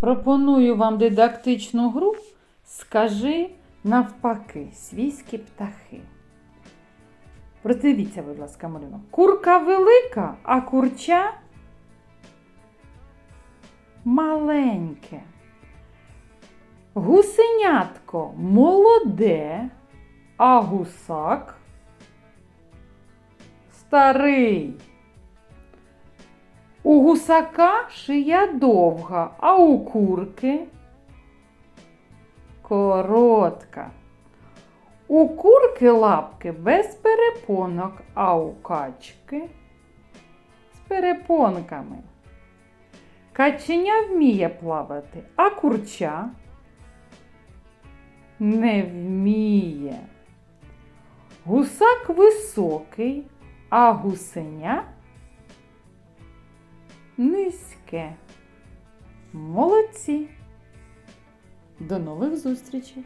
Пропоную вам дидактичну гру Скажи навпаки, свійські птахи. Продивіться, будь ласка, малюнок. Курка велика, а курча маленьке. Гусенятко молоде, а гусак старий. У гусака шия довга, а у курки коротка. У курки лапки без перепонок, а у качки з перепонками. Каченя вміє плавати, а курча не вміє. Гусак високий, а гусеня низьке. Молодці! До нових зустрічей!